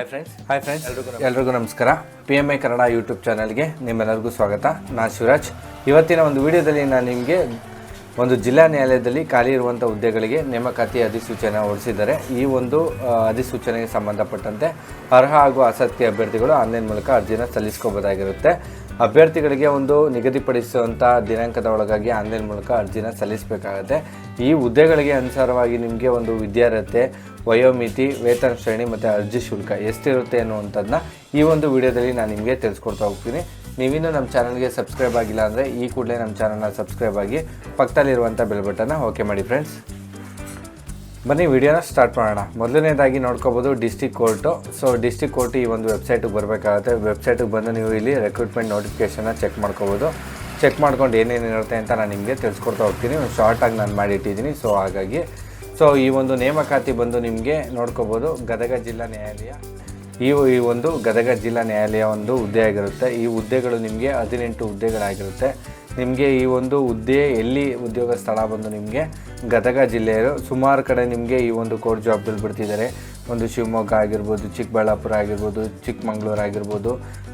Hi friends hi friends ಎಲ್ರಿಗೂ ಎಲ್ರಿಗೂ ನಮಸ್ಕಾರ. P M I Kannada YouTube ಚಾನಲ್ಗೆ ನಿಮ್ಮೆಲ್ಲರಿಗೂ ಸ್ವಾಗತ. ನಾನು ಶಿವರಾಜ್. ಇವತ್ತಿನ ಒಂದು ವಿಡಿಯೋದಲ್ಲಿ ನಾನು ನಿಮಗೆ ಒಂದು ಜಿಲ್ಲಾ ನ್ಯಾಯಾಲಯದಲ್ಲಿ ಖಾಲಿ ಇರುವಂಥ ಹುದ್ದೆಗಳಿಗೆ ನೇಮಕಾತಿ ಅಧಿಸೂಚನೆ ಹೊರಡಿಸಿದ್ದಾರೆ. ಈ ಒಂದು ಅಧಿಸೂಚನೆಗೆ ಸಂಬಂಧಪಟ್ಟಂತೆ ಅರ್ಹ ಹಾಗೂ ಆಸಕ್ತಿ ಅಭ್ಯರ್ಥಿಗಳು ಆನ್ಲೈನ್ ಮೂಲಕ ಅರ್ಜಿನ ಸಲ್ಲಿಸ್ಕೋಬೋದಾಗಿರುತ್ತೆ. ಅಭ್ಯರ್ಥಿಗಳಿಗೆ ಒಂದು ನಿಗದಿಪಡಿಸುವಂಥ ದಿನಾಂಕದ ಒಳಗಾಗಿ ಆನ್ಲೈನ್ ಮೂಲಕ ಅರ್ಜಿನ ಸಲ್ಲಿಸಬೇಕಾಗುತ್ತೆ. ಈ ಹುದ್ದೆಗಳಿಗೆ ಅನುಸಾರವಾಗಿ ನಿಮಗೆ ಒಂದು ವಿದ್ಯಾರ್ಹತೆ ವಯೋಮಿತಿ, ವೇತನ ಶ್ರೇಣಿ ಮತ್ತು ಅರ್ಜಿ ಶುಲ್ಕ ಎಷ್ಟಿರುತ್ತೆ ಅನ್ನುವಂಥದ್ದನ್ನ ಈ ಒಂದು ವಿಡಿಯೋದಲ್ಲಿ ನಾನು ನಿಮಗೆ ತಿಳಿಸ್ಕೊಡ್ತಾ ಹೋಗ್ತೀನಿ. ನೀವಿನ್ನೂ ನಮ್ಮ ಚಾನಲ್ಗೆ ಸಬ್ಸ್ಕ್ರೈಬ್ ಆಗಿಲ್ಲ ಅಂದರೆ ಈ ಕೂಡಲೇ ನಮ್ಮ ಚಾನಲ್ನ ಸಬ್ಸ್ಕ್ರೈಬ್ ಆಗಿ ಪಕ್ಕದಲ್ಲಿರುವಂಥ ಬೆಲ್ ಬಟನ್ನ ಓಕೆ ಮಾಡಿ ಫ್ರೆಂಡ್ಸ್. ಬನ್ನಿ, ವಿಡಿಯೋನ ಸ್ಟಾರ್ಟ್ ಮಾಡೋಣ. ಮೊದಲನೇದಾಗಿ ನೋಡ್ಕೋಬೋದು district court. So, district court ಈ ಒಂದು ವೆಬ್ಸೈಟಿಗೆ ಬರಬೇಕಾಗುತ್ತೆ. ವೆಬ್ಸೈಟಿಗೆ ಬಂದು ನೀವು ಇಲ್ಲಿ ರೆಕ್ರೂಟ್ಮೆಂಟ್ ನೋಟಿಫಿಕೇಷನ್ನ ಚೆಕ್ ಮಾಡ್ಕೋಬೋದು. ಚೆಕ್ ಮಾಡ್ಕೊಂಡು ಏನೇನು ಇರುತ್ತೆ ಅಂತ ನಾನು ನಿಮಗೆ ತಿಳಿಸ್ಕೊಡ್ತಾ ಹೋಗ್ತೀನಿ. ಶಾರ್ಟಾಗಿ ನಾನು ಮಾಡಿಟ್ಟಿದ್ದೀನಿ ಸೊ, ಹಾಗಾಗಿ ಸೊ ಈ ಒಂದು ನೇಮಕಾತಿ ಬಂದು ನಿಮಗೆ ನೋಡ್ಕೋಬೋದು. ಗದಗ ಜಿಲ್ಲಾ ನ್ಯಾಯಾಲಯ. ಈ ಈ ಒಂದು ಗದಗ ಜಿಲ್ಲಾ ನ್ಯಾಯಾಲಯ ಒಂದು ಹುದ್ದೆ ಆಗಿರುತ್ತೆ ಈ ಹುದ್ದೆಗಳು ನಿಮಗೆ ಹದಿನೆಂಟು ಹುದ್ದೆಗಳಾಗಿರುತ್ತೆ. ನಿಮಗೆ ಈ ಒಂದು ಹುದ್ದೆ ಎಲ್ಲಿ ಉದ್ಯೋಗ ಸ್ಥಳ ಬಂದು ನಿಮಗೆ? ಗದಗ ಜಿಲ್ಲೆಯರು ಸುಮಾರು ಕಡೆ ನಿಮಗೆ ಈ ಒಂದು ಕೋರ್ಟ್ ಜಾಬ್ಗಳು ಬಿಡ್ತಿದ್ದಾರೆ. ಒಂದು ಶಿವಮೊಗ್ಗ ಆಗಿರ್ಬೋದು, ಚಿಕ್ಕಬಳ್ಳಾಪುರ ಆಗಿರ್ಬೋದು, ಚಿಕ್ಕಮಂಗ್ಳೂರು ಆಗಿರ್ಬೋದು.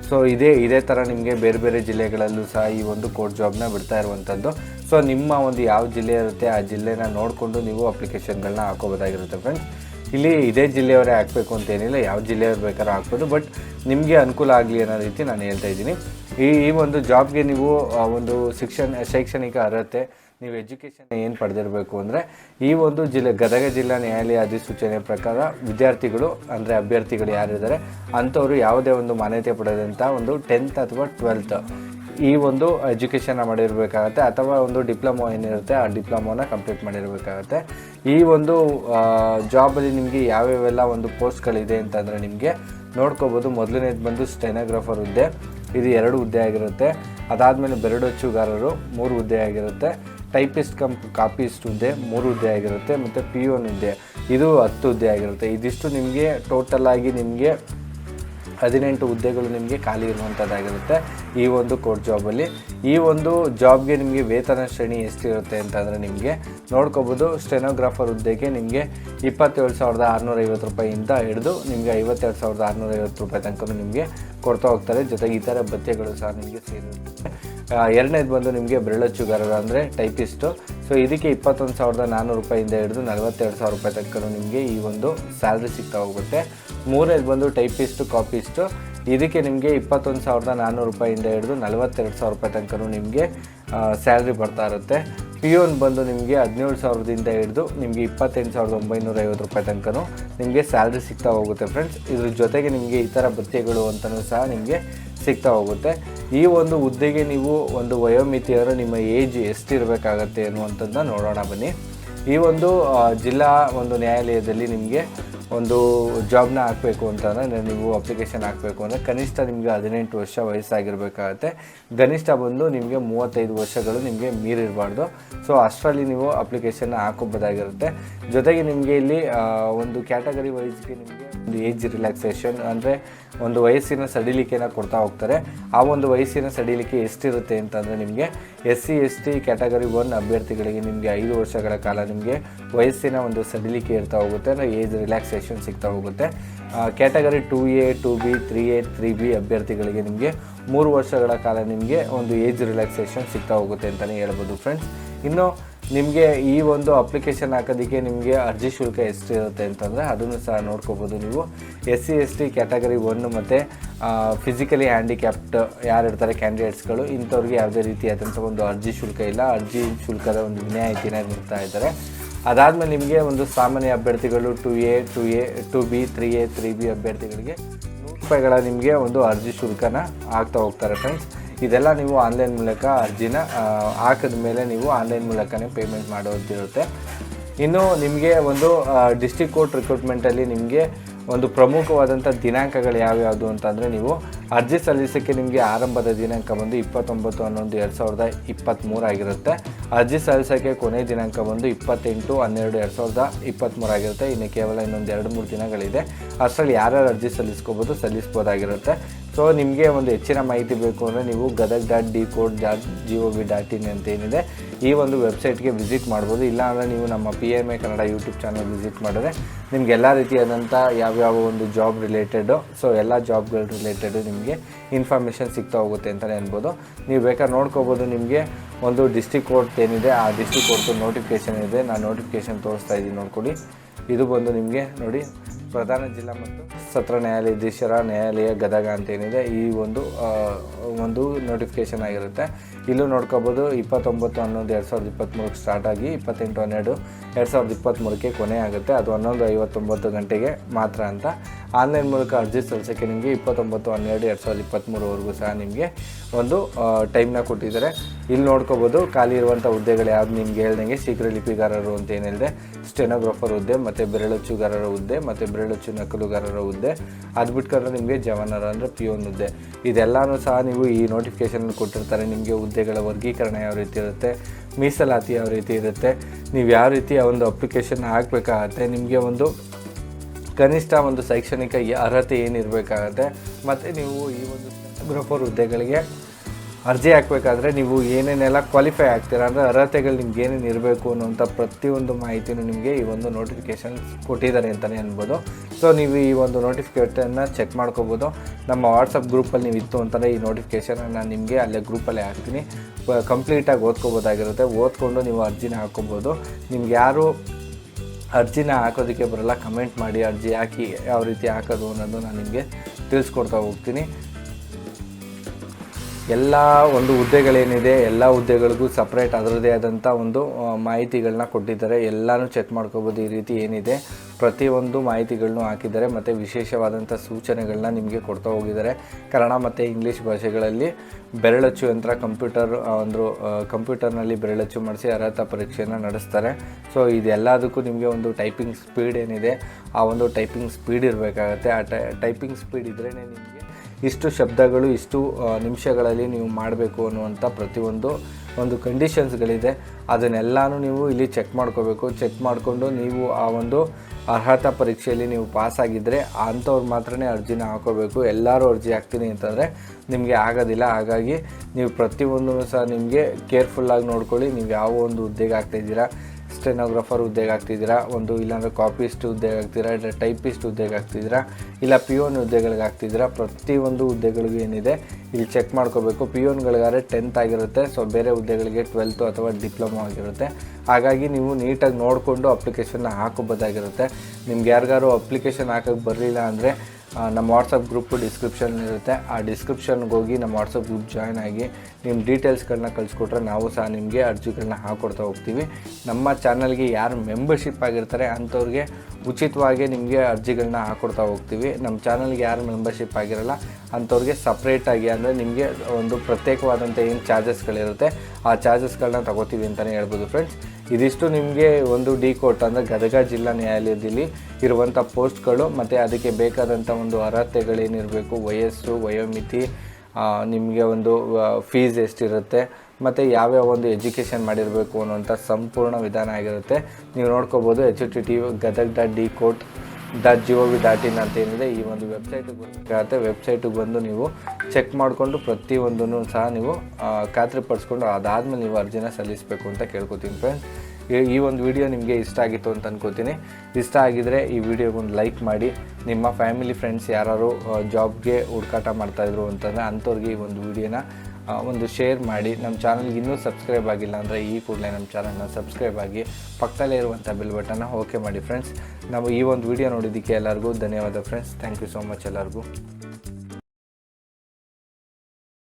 ಸೊ ಇದೇ ಇದೇ ಥರ ನಿಮಗೆ ಬೇರೆ ಬೇರೆ ಜಿಲ್ಲೆಗಳಲ್ಲೂ ಸಹ ಈ ಒಂದು ಕೋರ್ಟ್ ಜಾಬ್ನ ಬಿಡ್ತಾ ಇರುವಂಥದ್ದು ಸೊ ನಿಮ್ಮ ಒಂದು ಯಾವ ಜಿಲ್ಲೆ ಇರುತ್ತೆ, ಆ ಜಿಲ್ಲೆನ ನೋಡಿಕೊಂಡು ನೀವು ಅಪ್ಲಿಕೇಶನ್ಗಳನ್ನ ಹಾಕೋಬೋದಾಗಿರುತ್ತೆ ಫ್ರೆಂಡ್ಸ್ ಇಲ್ಲಿ ಇದೇ ಜಿಲ್ಲೆಯವರೇ ಹಾಕಬೇಕು ಅಂತೇನಿಲ್ಲ ಯಾವ ಜಿಲ್ಲೆಯವ್ರು ಬೇಕಾದ್ರೂ ಹಾಕ್ಬೋದು. ಬಟ್ ನಿಮಗೆ ಅನುಕೂಲ ಆಗಲಿ ಅನ್ನೋ ರೀತಿ ನಾನು ಹೇಳ್ತಾ ಇದ್ದೀನಿ. ಈ ಈ ಒಂದು ಜಾಬ್ಗೆ ನೀವು ಒಂದು ಶಿಕ್ಷಣ, ಶೈಕ್ಷಣಿಕ ಅರ್ಹತೆ, ನೀವು ಎಜುಕೇಷನ್ ಏನು ಪಡೆದಿರಬೇಕು ಅಂದರೆ, ಈ ಒಂದು ಜಿಲ್ಲೆ, ಗದಗ ಜಿಲ್ಲಾ ನ್ಯಾಯಾಲಯ ಅಧಿಸೂಚನೆ ಪ್ರಕಾರ ವಿದ್ಯಾರ್ಥಿಗಳು, ಅಂದರೆ ಅಭ್ಯರ್ಥಿಗಳು ಯಾರಿದ್ದಾರೆ, ಅಂಥವರು ಯಾವುದೇ ಒಂದು ಮಾನ್ಯತೆ ಪಡೆದಂಥ ಒಂದು ಟೆಂತ್ ಅಥವಾ ಟ್ವೆಲ್ತ್ ಈ ಒಂದು ಎಜುಕೇಷನ್ನ ಮಾಡಿರಬೇಕಾಗತ್ತೆ, ಅಥವಾ ಒಂದು ಡಿಪ್ಲೊಮೊ ಏನಿರುತ್ತೆ, ಆ ಡಿಪ್ಲೊಮೋನ ಕಂಪ್ಲೀಟ್ ಮಾಡಿರಬೇಕಾಗತ್ತೆ. ಈ ಒಂದು ಜಾಬಲ್ಲಿ ನಿಮಗೆ ಯಾವ್ಯಾವೆಲ್ಲ ಒಂದು ಪೋಸ್ಟ್ಗಳಿದೆ ಅಂತಂದರೆ ನಿಮಗೆ ನೋಡ್ಕೋಬೋದು. ಮೊದಲನೇದು ಬಂದು ಸ್ಟೆನೋಗ್ರಾಫರ್ ಹುದ್ದೆ. ಇದು ಎರಡು ಹುದ್ದೆ ಆಗಿರುತ್ತೆ. ಅದಾದಮೇಲೆ ಬೆರಡೊಚ್ಚುಗಾರರು ಮೂರು ಹುದ್ದೆ ಆಗಿರುತ್ತೆ. ಟೈಪಿಸ್ಟ್ ಕಂ ಕಾಪಿಸ್ಟ್ ಹುದ್ದೆ, ಮೂರು ಹುದ್ದೆ ಆಗಿರುತ್ತೆ. ಮತ್ತು ಪಿ ಒನ್ ಹುದ್ದೆ, ಇದು ಹತ್ತು ಹುದ್ದೆ ಆಗಿರುತ್ತೆ. ಇದಿಷ್ಟು ನಿಮಗೆ ಟೋಟಲ್ ಆಗಿ ನಿಮಗೆ ಹದಿನೆಂಟು ಹುದ್ದೆಗಳು ನಿಮಗೆ ಖಾಲಿ ಇರುವಂಥದ್ದಾಗಿರುತ್ತೆ ಈ ಒಂದು ಕೋರ್ಟ್ ಜಾಬಲ್ಲಿ ಈ ಒಂದು ಜಾಬ್ಗೆ ನಿಮಗೆ ವೇತನ ಶ್ರೇಣಿ ಎಷ್ಟಿರುತ್ತೆ ಅಂತಂದರೆ ನಿಮಗೆ ನೋಡ್ಕೋಬೋದು. ಸ್ಟೆನೋಗ್ರಾಫರ್ ಹುದ್ದೆಗೆ ನಿಮಗೆ ಇಪ್ಪತ್ತೇಳು ಸಾವಿರದ ಆರುನೂರೈವತ್ತು ರೂಪಾಯಿಯಿಂದ ಹಿಡಿದು ನಿಮಗೆ ಐವತ್ತೆರಡು ಸಾವಿರದ ಆರುನೂರ ಐವತ್ತು ರೂಪಾಯಿ ತನಕ ನಿಮಗೆ ಕೊಡ್ತಾ ಹೋಗ್ತಾರೆ. ಜೊತೆಗೆ ಇತರ ಭತ್ಯೆಗಳು ಸಹ ನಿಮಗೆ ಸೇರಿರುತ್ತೆ. ಎರಡನೇದು ಬಂದು ನಿಮಗೆ ಬೆರಳಚ್ಚುಗಾರರು ಅಂದರೆ ಟೈಪಿಸ್ಟು ಸೊ ಇದಕ್ಕೆ ಇಪ್ಪತ್ತೊಂದು ಸಾವಿರದ ನಾನ್ನೂರು ರೂಪಾಯಿಂದ ಹಿಡಿದು ನಲವತ್ತೆರಡು ಸಾವಿರ ರೂಪಾಯಿ ತನಕ ನಿಮಗೆ ಈ ಒಂದು ಸ್ಯಾಲ್ರಿ ಸಿಗ್ತಾ ಹೋಗುತ್ತೆ. ಮೂರನೇದು ಬಂದು ಟೈಪಿಸ್ಟು ಕಾಪಿಸ್ಟು ಇದಕ್ಕೆ ನಿಮಗೆ ಇಪ್ಪತ್ತೊಂದು ಸಾವಿರದ ನಾನ್ನೂರು ರೂಪಾಯಿಂದ ಹಿಡಿದು ನಲವತ್ತೆರಡು ಸಾವಿರ ರೂಪಾಯಿ ತನಕ ನಿಮಗೆ ಸ್ಯಾಲ್ರಿ ಬರ್ತಾ ಇರುತ್ತೆ. ಪಿ ಒನ್ ಬಂದು ನಿಮಗೆ ಹದಿನೇಳು ಸಾವಿರದಿಂದ ಹಿಡಿದು ನಿಮಗೆ ಇಪ್ಪತ್ತೆಂಟು ಸಾವಿರದ ಒಂಬೈನೂರ ಐವತ್ತು ರೂಪಾಯಿ ತನಕ ನಿಮಗೆ ಸ್ಯಾಲ್ರಿ ಸಿಗ್ತಾ ಹೋಗುತ್ತೆ ಫ್ರೆಂಡ್ಸ್. ಇದ್ರ ಜೊತೆಗೆ ನಿಮಗೆ ಈ ಥರ ಭತ್ಯೆಗಳು ಅಂತಲೂ ಸಹ ನಿಮಗೆ ಸಿಗ್ತಾ ಹೋಗುತ್ತೆ. ಈ ಒಂದು ಹುದ್ದೆಗೆ ನೀವು ಒಂದು ವಯೋಮಿತಿಯರು, ನಿಮ್ಮ ಏಜ್ ಎಷ್ಟಿರಬೇಕಾಗತ್ತೆ ಅನ್ನುವಂಥದ್ದನ್ನ ನೋಡೋಣ ಬನ್ನಿ. ಈ ಒಂದು ಜಿಲ್ಲಾ ಒಂದು ನ್ಯಾಯಾಲಯದಲ್ಲಿ ನಿಮಗೆ ಒಂದು ಜಾಬ್ನ ಹಾಕಬೇಕು ಅಂತಂದರೆ ನೀವು ಅಪ್ಲಿಕೇಶನ್ ಹಾಕಬೇಕು ಅಂದರೆ ಕನಿಷ್ಠ ನಿಮಗೆ ಹದಿನೆಂಟು ವರ್ಷ ವಯಸ್ಸಾಗಿರಬೇಕಾಗತ್ತೆ. ಗನಿಷ್ಠ ಬಂದು ನಿಮಗೆ ಮೂವತ್ತೈದು ವರ್ಷಗಳು ನಿಮಗೆ ಮೀರಿರಬಾರ್ದು. ಸೊ ಅಷ್ಟರಲ್ಲಿ ನೀವು ಅಪ್ಲಿಕೇಶನ್ ಹಾಕೋಬೋದಾಗಿರುತ್ತೆ ಜೊತೆಗೆ ನಿಮಗೆ ಇಲ್ಲಿ ಒಂದು ಕ್ಯಾಟಗರಿ ವೈಸ್ಗೆ ನಿಮಗೆ ಒಂದು ಏಜ್ ರಿಲ್ಯಾಕ್ಸೇಷನ್ ಅಂದರೆ ಒಂದು ವಯಸ್ಸಿನ ಸಡಿಲಿಕೆನ ಕೊಡ್ತಾ ಹೋಗ್ತಾರೆ. ಆ ಒಂದು ವಯಸ್ಸಿನ ಸಡಿಲಿಕೆ ಎಷ್ಟಿರುತ್ತೆ ಅಂತಂದರೆ ನಿಮಗೆ S C S T category one ಅಭ್ಯರ್ಥಿಗಳಿಗೆ ನಿಮಗೆ ಐದು ವರ್ಷಗಳ ಕಾಲ ನಿಮಗೆ ವಯಸ್ಸಿನ ಒಂದು ಸಡಿಲಿಕೆ ಇರ್ತಾ ಹೋಗುತ್ತೆ. ಅಂದರೆ ಏಜ್ ರಿಲ್ಯಾಕ್ಸೇಷನ್ ಸಿಗ್ತಾ ಹೋಗುತ್ತೆ. Category two A two B three A three B ಅಭ್ಯರ್ಥಿಗಳಿಗೆ ನಿಮಗೆ ಮೂರು ವರ್ಷಗಳ ಕಾಲ ನಿಮಗೆ ಒಂದು ಏಜ್ ರಿಲ್ಯಾಕ್ಸೇಷನ್ ಸಿಗ್ತಾ ಹೋಗುತ್ತೆ ಅಂತಲೇ ಹೇಳ್ಬೋದು ಫ್ರೆಂಡ್ಸ್ ಇನ್ನು ನಿಮಗೆ ಈ ಒಂದು ಅಪ್ಲಿಕೇಶನ್ ಹಾಕೋದಕ್ಕೆ ನಿಮಗೆ ಅರ್ಜಿ ಶುಲ್ಕ ಎಷ್ಟಿರುತ್ತೆ ಅಂತಂದರೆ ಅದನ್ನು ಸಹ ನೋಡ್ಕೋಬೋದು ನೀವು. S C S T category one ಮತ್ತು ಫಿಸಿಕಲಿ ಹ್ಯಾಂಡಿಕ್ಯಾಪ್ಟ್ ಯಾರಿರ್ತಾರೆ ಕ್ಯಾಂಡಿಡೇಟ್ಸ್ಗಳು ಇಂಥವ್ರಿಗೆ ಯಾವುದೇ ರೀತಿಯಾದಂಥ ಒಂದು ಅರ್ಜಿ ಶುಲ್ಕ ಇಲ್ಲ. ಅರ್ಜಿ ಶುಲ್ಕದ ಒಂದು ವಿನಾಯಿತಿನ ನೀಡ್ತಾ ಇದ್ದಾರೆ. ಅದಾದಮೇಲೆ ನಿಮಗೆ ಒಂದು ಸಾಮಾನ್ಯ ಅಭ್ಯರ್ಥಿಗಳು two A two A two B three A three B ಅಭ್ಯರ್ಥಿಗಳಿಗೆ ನೂರು ರೂಪಾಯಿಗಳ ನಿಮಗೆ ಒಂದು ಅರ್ಜಿ ಶುಲ್ಕನ ಹಾಕ್ತಾ ಹೋಗ್ತಾರೆ ಫ್ರೆಂಡ್ಸ್ ಇದೆಲ್ಲ ನೀವು ಆನ್ಲೈನ್ ಮೂಲಕ ಅರ್ಜಿನ ಹಾಕಿದ ಮೇಲೆ ನೀವು ಆನ್ಲೈನ್ ಮೂಲಕನೇ ಪೇಮೆಂಟ್ ಮಾಡುವಂತಿರುತ್ತೆ ಇನ್ನು ನಿಮಗೆ ಒಂದು ಡಿಸ್ಟಿಕ್ ಕೋರ್ಟ್ ರಿಕ್ರೂಟ್ಮೆಂಟಲ್ಲಿ ನಿಮಗೆ ಒಂದು ಪ್ರಮುಖವಾದಂಥ ದಿನಾಂಕಗಳು ಯಾವ್ಯಾವುದು ಅಂತಂದರೆ ನೀವು ಅರ್ಜಿ ಸಲ್ಲಿಸೋಕ್ಕೆ ನಿಮಗೆ ಆರಂಭದ ದಿನಾಂಕ ಬಂದು ಇಪ್ಪತ್ತೊಂಬತ್ತು ಹನ್ನೊಂದು ಎರಡು ಸಾವಿರದ ಇಪ್ಪತ್ತ್ಮೂರಾಗಿರುತ್ತೆ ಅರ್ಜಿ ಸಲ್ಲಿಸೋಕ್ಕೆ ಕೊನೆಯ ದಿನಾಂಕ ಬಂದು ಇಪ್ಪತ್ತೆಂಟು ಹನ್ನೆರಡು ಎರಡು ಸಾವಿರದ ಇಪ್ಪತ್ತ್ಮೂರಾಗಿರುತ್ತೆ ಇನ್ನು ಕೇವಲ ಇನ್ನೊಂದು ಎರಡು ಮೂರು ದಿನಗಳಿದೆ. ಅಷ್ಟರಲ್ಲಿ ಯಾರ್ಯಾರು ಅರ್ಜಿ ಸಲ್ಲಿಸ್ಕೋಬೋದು ಸಲ್ಲಿಸ್ಬೋದಾಗಿರುತ್ತೆ. ಸೊ ನಿಮಗೆ ಒಂದು ಹೆಚ್ಚಿನ ಮಾಹಿತಿ ಬೇಕು ಅಂದರೆ ನೀವು Gadag dot D court dot G O V dot in ಅಂತ ಏನಿದೆ ಈ ಒಂದು ವೆಬ್ಸೈಟ್ಗೆ ವಿಸಿಟ್ ಮಾಡ್ಬೋದು. ಇಲ್ಲ ಅಂದರೆ ನೀವು ನಮ್ಮ P M A Kannada YouTube channel visit ಮಾಡಿದ್ರೆ ನಿಮ್ಗೆ ಎಲ್ಲ ರೀತಿಯಾದಂಥ ಯಾವ್ಯಾವ ಒಂದು ಜಾಬ್ ರಿಲೇಟೆಡು ಸೊ ಎಲ್ಲ ಜಾಬ್ಗಳ ರಿಲೇಟೆಡು ನಿಮಗೆ ಇನ್ಫಾರ್ಮೇಷನ್ ಸಿಗ್ತಾ ಹೋಗುತ್ತೆ ಅಂತಲೇ ಅನ್ಬೋದು. ನೀವು ಬೇಕಾದ್ರೆ ನೋಡ್ಕೋಬೋದು ನಿಮಗೆ ಒಂದು ಡಿಸ್ಟಿಕ್ ಕೋರ್ಟ್ ಏನಿದೆ, ಆ ಡಿಸ್ಟಿಕ್ ಕೋರ್ಟ್ ನೋಟಿಫಿಕೇಷನ್ ಇದೆ. ನಾನು ನೋಟಿಫಿಕೇಷನ್ ತೋರಿಸ್ತಾ ಇದ್ದೀನಿ ನೋಡ್ಕೊಳ್ಳಿ. ಇದು ಬಂದು ನಿಮಗೆ ನೋಡಿ ಪ್ರಧಾನ ಜಿಲ್ಲಾ ಮತ್ತು ಸತ್ರ ನ್ಯಾಯಾಧೀಶರ ನ್ಯಾಯಾಲಯ ಗದಗ ಅಂತ ಏನಿದೆ, ಈ ಒಂದು ಒಂದು ನೋಟಿಫಿಕೇಶನ್ ಆಗಿರುತ್ತೆ. ಇಲ್ಲೂ ನೋಡ್ಕೋಬೋದು, ಇಪ್ಪತ್ತೊಂಬತ್ತು ಹನ್ನೊಂದು ಎರಡು ಸಾವಿರದ ಇಪ್ಪತ್ತ್ಮೂರಕ್ಕೆ ಸ್ಟಾರ್ಟ್ ಆಗಿ ಇಪ್ಪತ್ತೆಂಟು ಹನ್ನೆರಡು ಎರಡು ಸಾವಿರದ ಇಪ್ಪತ್ತ್ಮೂರಕ್ಕೆ ಕೊನೆ ಆಗುತ್ತೆ. ಅದು ಹನ್ನೊಂದು ಐವತ್ತೊಂಬತ್ತು ಗಂಟೆಗೆ ಮಾತ್ರ ಅಂತ. ಆನ್ಲೈನ್ ಮೂಲಕ ಅರ್ಜಿ ಸಲ್ಲಿಸೋಕ್ಕೆ ನಿಮಗೆ ಇಪ್ಪತ್ತೊಂಬತ್ತು ಹನ್ನೆರಡು ಎರಡು ಸಾವಿರದ ಇಪ್ಪತ್ತ್ಮೂರವರೆಗೂ ಸಹ ನಿಮಗೆ ಒಂದು ಟೈಮ್ನ ಕೊಟ್ಟಿದ್ದಾರೆ. ಇಲ್ಲಿ ನೋಡ್ಕೋಬೋದು, ಖಾಲಿ ಇರುವಂಥ ಹುದ್ದೆಗಳು ಯಾವ್ದು ನಿಮ್ಗೆ ಹೇಳ್ದಂಗೆ ಶೀಘ್ರ ಲಿಪಿಗಾರರು ಅಂತ ಏನಿದೆ, ಸ್ಟೆನೋಗ್ರಾಫರ್ ಹುದ್ದೆ ಮತ್ತು ಬೆರಳಚ್ಚುಗಾರರ ಹುದ್ದೆ ಮತ್ತು ಬೆರಳಚ್ಚು ನಕಲುಗಾರರ ಹುದ್ದೆ. ಅದು ಬಿಟ್ಕೊಂಡ್ರೆ ನಿಮಗೆ ಜವನರ ಅಂದರೆ ಪಿಯೋನ್ ಹುದ್ದೆ. ಇದೆಲ್ಲನೂ ಸಹ ನೀವು ಈ ನೋಟಿಫಿಕೇಷನ್ ಕೊಟ್ಟಿರ್ತಾರೆ. ನಿಮಗೆ ಹುದ್ದೆಗಳ ವರ್ಗೀಕರಣ ಯಾವ ರೀತಿ ಇರುತ್ತೆ, ಮೀಸಲಾತಿ ಯಾವ ರೀತಿ ಇರುತ್ತೆ, ನೀವು ಯಾವ ರೀತಿ ಆ ಒಂದು ಅಪ್ಲಿಕೇಶನ್ ಹಾಕಬೇಕಾಗತ್ತೆ, ನಿಮಗೆ ಒಂದು ಕನಿಷ್ಠ ಒಂದು ಶೈಕ್ಷಣಿಕ ಅರ್ಹತೆ ಏನಿರಬೇಕಾಗತ್ತೆ, ಮತ್ತು ನೀವು ಈ ಒಂದು ಗ್ರೂಪರ್ ಹುದ್ದೆಗಳಿಗೆ ಅರ್ಜಿ ಹಾಕಬೇಕಾದ್ರೆ ನೀವು ಏನೇನೆಲ್ಲ ಕ್ವಾಲಿಫೈ ಆಗ್ತೀರಾ? ಅಂದರೆ ಅರ್ಹತೆಗಳು ನಿಮ್ಗೆ ಏನೇನು ಇರಬೇಕು ಅನ್ನೋಂಥ ಪ್ರತಿಯೊಂದು ಮಾಹಿತಿನೂ ನಿಮಗೆ ಈ ಒಂದು ನೋಟಿಫಿಕೇಷನ್ ಕೊಟ್ಟಿದ್ದಾರೆ ಅಂತಲೇ ಅನ್ಬೋದು. ಸೊ ನೀವು ಈ ಒಂದು ನೋಟಿಫಿಕೇಷನ್ನ ಚೆಕ್ ಮಾಡ್ಕೋಬೋದು. ನಮ್ಮ ವಾಟ್ಸಪ್ ಗ್ರೂಪಲ್ಲಿ ನೀವು ಇತ್ತು ಅಂತಲೇ ಈ ನೋಟಿಫಿಕೇಷನನ್ನು ನಿಮಗೆ ಅಲ್ಲೇ ಗ್ರೂಪಲ್ಲೇ ಹಾಕ್ತೀನಿ. ಕಂಪ್ಲೀಟಾಗಿ ಓದ್ಕೋಬೋದಾಗಿರುತ್ತೆ. ಓದ್ಕೊಂಡು ನೀವು ಅರ್ಜಿನ ಹಾಕ್ಕೋಬೋದು ನಿಮ್ಗೆ ಯಾರು ಅರ್ಜಿನ ಹಾಕೋದಕ್ಕೆ ಬರಲ್ಲ ಕಮೆಂಟ್ ಮಾಡಿ ಅರ್ಜಿ ಹಾಕಿ ಯಾವ ರೀತಿ ಹಾಕೋದು ಅನ್ನೋದು ನಾನು ನಿಮಗೆ ತಿಳಿಸ್ಕೊಡ್ತಾ ಹೋಗ್ತೀನಿ. ಎಲ್ಲ ಒಂದು ಹುದ್ದೆಗಳೇನಿದೆ, ಎಲ್ಲ ಹುದ್ದೆಗಳಿಗೂ ಸಪ್ರೇಟ್ ಅದರದೇ ಆದಂಥ ಒಂದು ಮಾಹಿತಿಗಳನ್ನ ಕೊಟ್ಟಿದ್ದಾರೆ. ಎಲ್ಲನೂ ಚೆಕ್ ಮಾಡ್ಕೋಬೋದು, ಈ ರೀತಿ ಏನಿದೆ. ಪ್ರತಿಯೊಂದು ಮಾಹಿತಿಗಳನ್ನು ಹಾಕಿದ್ದಾರೆ, ಮತ್ತು ವಿಶೇಷವಾದಂಥ ಸೂಚನೆಗಳನ್ನ ನಿಮಗೆ ಕೊಡ್ತಾ ಹೋಗಿದ್ದಾರೆ. ಕನ್ನಡ ಮತ್ತು ಇಂಗ್ಲೀಷ್ ಭಾಷೆಗಳಲ್ಲಿ ಬೆರಳಚ್ಚು ಯಂತ್ರ ಕಂಪ್ಯೂಟರ್ ಅಂದರು ಕಂಪ್ಯೂಟರ್ನಲ್ಲಿ ಬೆರಳಚ್ಚು ಮಾಡಿಸಿ ಅರ್ಹತಾ ಪರೀಕ್ಷೆಯನ್ನು ನಡೆಸ್ತಾರೆ. ಸೊ ಇದೆಲ್ಲದಕ್ಕೂ ನಿಮಗೆ ಒಂದು ಟೈಪಿಂಗ್ ಸ್ಪೀಡ್ ಏನಿದೆ, ಆ ಒಂದು ಟೈಪಿಂಗ್ ಸ್ಪೀಡ್ ಇರಬೇಕಾಗತ್ತೆ. ಆ ಟೈಪಿಂಗ್ ಸ್ಪೀಡ್ ಇದ್ರೇ ನಿಮಗೆ ಇಷ್ಟು ಶಬ್ದಗಳು, ಇಷ್ಟು ನಿಮಿಷಗಳಲ್ಲಿ ನೀವು ಮಾಡಬೇಕು ಅನ್ನುವಂಥ ಪ್ರತಿಯೊಂದು ಒಂದು ಕಂಡೀಷನ್ಸ್ಗಳಿದೆ ಅದನ್ನೆಲ್ಲನೂ ನೀವು ಇಲ್ಲಿ ಚೆಕ್ ಮಾಡ್ಕೋಬೇಕು. ಚೆಕ್ ಮಾಡಿಕೊಂಡು ನೀವು ಆ ಒಂದು ಅರ್ಹತಾ ಪರೀಕ್ಷೆಯಲ್ಲಿ ನೀವು ಪಾಸಾಗಿದ್ದರೆ ಅಂಥವ್ರು ಮಾತ್ರನೇ ಅರ್ಜಿನ ಹಾಕೋಬೇಕು. ಎಲ್ಲರೂ ಅರ್ಜಿ ಹಾಕ್ತೀನಿ ಅಂತಂದರೆ ನಿಮಗೆ ಆಗೋದಿಲ್ಲ. ಹಾಗಾಗಿ ನೀವು ಪ್ರತಿಯೊಂದೂ ಸಹ ನಿಮಗೆ ಕೇರ್ಫುಲ್ಲಾಗಿ ನೋಡ್ಕೊಳ್ಳಿ. ನೀವು ಯಾವ ಒಂದು ಹುದ್ದೆಗೆ ಆಗ್ತಾಯಿದ್ದೀರಾ ಸ್ಟೆನೋಗ್ರಾಫರ್ ಹುದ್ದೆಗೆ ಆಗ್ತಿದ್ದೀರಾ? ಒಂದು ಇಲ್ಲಾಂದರೆ ಕಾಪಿಸ್ಟ್ ಹುದ್ದೆಗೆ ಆಗ್ತೀರಾ ಇಲ್ಲ ಟೈಪಿಸ್ಟ್ ಹುದ್ದೆಗೆ ಆಗ್ತಿದ್ದೀರಾ? ಇಲ್ಲ ಪಿ ಒನ್ ಹುದ್ದೆಗಳಿಗೆ ಆಗ್ತಿದ್ದೀರಾ? ಪ್ರತಿಯೊಂದು ಹುದ್ದೆಗಳಿಗೂ ಏನಿದೆ, ಇಲ್ಲಿ ಚೆಕ್ ಮಾಡ್ಕೋಬೇಕು. ಪಿ ಒನ್ಗಳಿಗಾದ್ರೆ ಟೆಂತ್ ಆಗಿರುತ್ತೆ ಸೊ ಬೇರೆ ಹುದ್ದೆಗಳಿಗೆ ಟ್ವೆಲ್ತು ಅಥವಾ ಡಿಪ್ಲೊಮೊ ಆಗಿರುತ್ತೆ. ಹಾಗಾಗಿ ನೀವು ನೀಟಾಗಿ ನೋಡಿಕೊಂಡು ಅಪ್ಲಿಕೇಶನ್ನ ಹಾಕೋಬೋದಾಗಿರುತ್ತೆ ನಿಮ್ಗೆ ಯಾರಿಗಾರು ಅಪ್ಲಿಕೇಶನ್ ಹಾಕೋಕ್ಕೆ ಬರಲಿಲ್ಲ ಅಂದರೆ ನಮ್ಮ ವಾಟ್ಸಪ್ ಗ್ರೂಪ್ ಡಿಸ್ಕ್ರಿಪ್ಷನ್ ಇರುತ್ತೆ. ಆ ಡಿಸ್ಕ್ರಿಪ್ಷನ್ಗೆ ಹೋಗಿ ನಮ್ಮ ವಾಟ್ಸಪ್ ಗ್ರೂಪ್ ಜಾಯ್ನ್ ಆಗಿ ನಿಮ್ಮ ಡೀಟೇಲ್ಸ್ಗಳನ್ನ ಕಳಿಸ್ಕೊಟ್ರೆ ನಾವು ಸಹ ನಿಮಗೆ ಅರ್ಜಿಗಳನ್ನ ಹಾಕ್ಕೊಡ್ತಾ ಹೋಗ್ತೀವಿ. ನಮ್ಮ ಚಾನಲ್ಗೆ ಯಾರು ಮೆಂಬರ್ಶಿಪ್ ಆಗಿರ್ತಾರೆ ಅಂಥವ್ರಿಗೆ ಉಚಿತವಾಗಿ ನಿಮಗೆ ಅರ್ಜಿಗಳನ್ನ ಹಾಕ್ಕೊಡ್ತಾ ಹೋಗ್ತೀವಿ. ನಮ್ಮ ಚಾನಲ್ಗೆ ಯಾರು ಮೆಂಬರ್ಶಿಪ್ ಆಗಿರಲ್ಲ ಅಂಥವ್ರಿಗೆ ಸಪ್ರೇಟಾಗಿ ಅಂದರೆ ನಿಮಗೆ ಒಂದು ಪ್ರತ್ಯೇಕವಾದಂಥ ಏನು ಚಾರ್ಜಸ್ಗಳಿರುತ್ತೆ ಆ ಚಾರ್ಜಸ್ಗಳನ್ನ ತಗೋತೀವಿ ಅಂತಲೇ ಹೇಳ್ಬೋದು ಫ್ರೆಂಡ್ಸ್ ಇದಿಷ್ಟು ನಿಮಗೆ ಒಂದು ಡಿ ಕೋರ್ಟ್, ಅಂದರೆ ಗದಗ ಜಿಲ್ಲಾ ನ್ಯಾಯಾಲಯದಲ್ಲಿ ಇರುವಂಥ ಪೋಸ್ಟ್ಗಳು, ಮತ್ತು ಅದಕ್ಕೆ ಬೇಕಾದಂಥ ಒಂದು ಅರ್ಹತೆಗಳೇನಿರಬೇಕು, ವಯಸ್ಸು, ವಯೋಮಿತಿ ನಿಮಗೆ ಒಂದು ಫೀಸ್ ಎಷ್ಟಿರುತ್ತೆ, ಮತ್ತು ಯಾವ್ಯಾವ ಒಂದು ಎಜುಕೇಷನ್ ಮಾಡಿರಬೇಕು ಅನ್ನುವಂಥ ಸಂಪೂರ್ಣ ವಿಧಾನ ಆಗಿರುತ್ತೆ. ನೀವು ನೋಡ್ಕೋಬೋದು H T T Gadag dot D court. Dot G O V dot in ಅಂತ ಏನಿದೆ, ಈ ಒಂದು ವೆಬ್ಸೈಟಿಗೆ ಬರಬೇಕಾಗತ್ತೆ ವೆಬ್ಸೈಟಿಗೆ ಬಂದು ನೀವು ಚೆಕ್ ಮಾಡಿಕೊಂಡು ಪ್ರತಿಯೊಂದನ್ನು ಸಹ ನೀವು ಖಾತ್ರಿ ಪಡಿಸ್ಕೊಂಡು ಅದಾದಮೇಲೆ ನೀವು ಅರ್ಜಿನ ಸಲ್ಲಿಸಬೇಕು ಅಂತ ಕೇಳ್ಕೊತೀನಿ ಫ್ರೆಂಡ್ಸ್ ಈ- ಒಂದು ವಿಡಿಯೋ ನಿಮಗೆ ಇಷ್ಟ ಆಗಿತ್ತು ಅಂತ ಅನ್ಕೋತೀನಿ. ಇಷ್ಟ ಆಗಿದರೆ ಈ ವಿಡಿಯೋಗೊಂದು ಲೈಕ್ ಮಾಡಿ. ನಿಮ್ಮ ಫ್ಯಾಮಿಲಿ ಫ್ರೆಂಡ್ಸ್ ಯಾರು ಜಾಬ್ಗೆ ಹುಡುಕಾಟ ಮಾಡ್ತಾಯಿದ್ರು ಅಂತಂದರೆ ಅಂಥವ್ರಿಗೆ ಈ ಒಂದು ವಿಡಿಯೋನ ಒಂದು ಶೇರ್ ಮಾಡಿ. ನಮ್ಮ ಚಾನಲ್ಗೆ ಇನ್ನೂ ಸಬ್ಸ್ಕ್ರೈಬ್ ಆಗಿಲ್ಲ ಅಂದರೆ ಈ ಕೂಡಲೇ ನಮ್ಮ ಚಾನಲ್ನ ಸಬ್ಸ್ಕ್ರೈಬ್ ಆಗಿ ಪಕ್ಕದಲ್ಲೇ ಇರುವಂಥ ಬೆಲ್ ಬಟನ್ನ ಓಕೆ ಮಾಡಿ ಫ್ರೆಂಡ್ಸ್ ನಾವು ಈ ಒಂದು ವಿಡಿಯೋ ನೋಡಿದ್ದಕ್ಕೆ ಎಲ್ಲರಿಗೂ ಧನ್ಯವಾದ friends thank you so much ಎಲ್ಲರಿಗೂ.